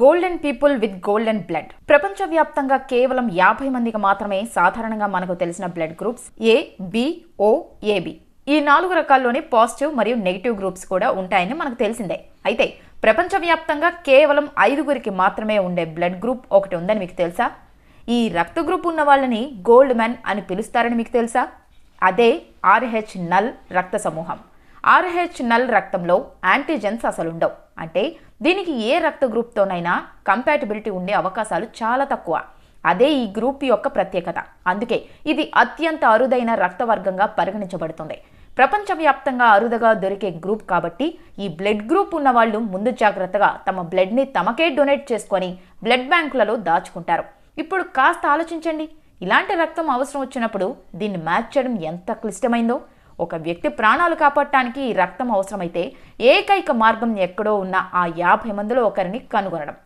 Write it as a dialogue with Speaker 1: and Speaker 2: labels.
Speaker 1: Golden people with golden blood. ప్రపంచవ్యాప్తంగా కేవలం యాభై మందికి మాత్రమే సాధారణంగా మనకు తెలిసిన blood groups A B O AB ఈ నాలుగు రకాల్లోనే పాజిటివ్ మరియు నెగిటివ్ గ్రూప్స్ కూడా ఉంటాయని మనకు తెలిసిందే. అయితే ప్రపంచవ్యాప్తంగా కేవలం ఐదుగురికి మాత్రమే ఉండే బ్లడ్ గ్రూప్ ఒకటి ఉందని మీకు తెలుసా? ఈ రక్త గ్రూప్ ఉన్న వాళ్ళని గోల్డ్ మ్యాన్ అని పిలుస్తారని మీకు తెలుసా? అదే ఆర్హెచ్ నల్ రక్త సమూహం. ఆర్హెచ్ నల్ రక్తంలో యాంటీజెన్స్ అసలు ఉండవు అంటే దీనికి ఏ రక్త గ్రూప్తోనైనా కంపాటిబిలిటీ ఉండే అవకాశాలు చాలా తక్కువ. అదే ఈ గ్రూప్ యొక్క ప్రత్యేకత. అందుకే ఇది అత్యంత అరుదైన రక్తవర్గంగా పరిగణించబడుతుంది. ప్రపంచవ్యాప్తంగా అరుదుగా దొరికే గ్రూప్ కాబట్టి ఈ బ్లడ్ గ్రూప్ ఉన్న వాళ్ళు ముందు జాగ్రత్తగా తమ బ్లడ్ని తమకే డొనేట్ చేసుకొని బ్లడ్ బ్యాంకులలో దాచుకుంటారు. ఇప్పుడు కాస్త ఆలోచించండి. ఇలాంటి రక్తం అవసరం వచ్చినప్పుడు దీన్ని మ్యాచ్ చేయడం ఎంత క్లిష్టమైందో. ఒక వ్యక్తి ప్రాణాలు కాపాడటానికి రక్తం అవసరమైతే ఏకైక మార్గం ఎక్కడో ఉన్న ఆ యాభై మందిలో ఒకరిని కనుగొనడం.